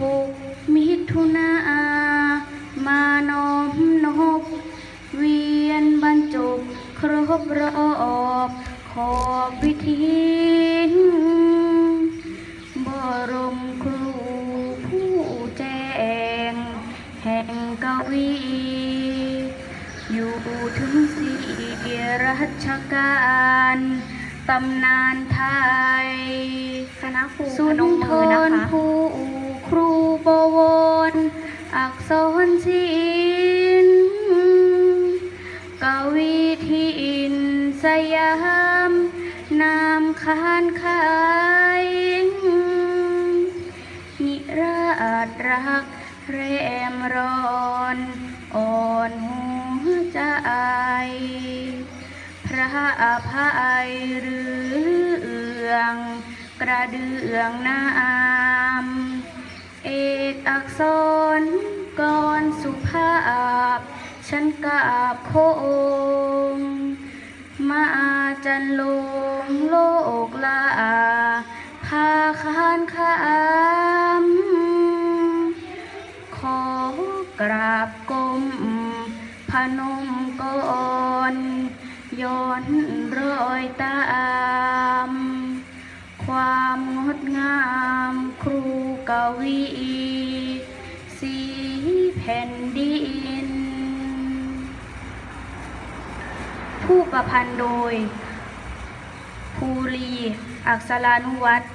หกมิถุนามานอมนบเวียนบรรจบครบรอบขอบพิธีบรมครูผู้แจ้ง แห่งกวี อยู่ถึงสี่รัชกาลตำนานไทย คณะครูสุพนนมทมือนะรคะผู้ครู บวรอักษรศิลป์กวีทีอินสยาม นามคานขายนิราชรักแรมร้อนอ่อนหัวใจพระอภัยเรื่องกระเดืองน้ำเอกอักษรกรสุภาพ ฉันกราบโคงมาจันลงโลกลาพาคานขามขอกราบกรมพนมก่อนย้อนรอยตาม ความงดงามครูกวี สีแผ่นดิน ผู้ประพันธ์โดย ภูรี อักษรานุวัตร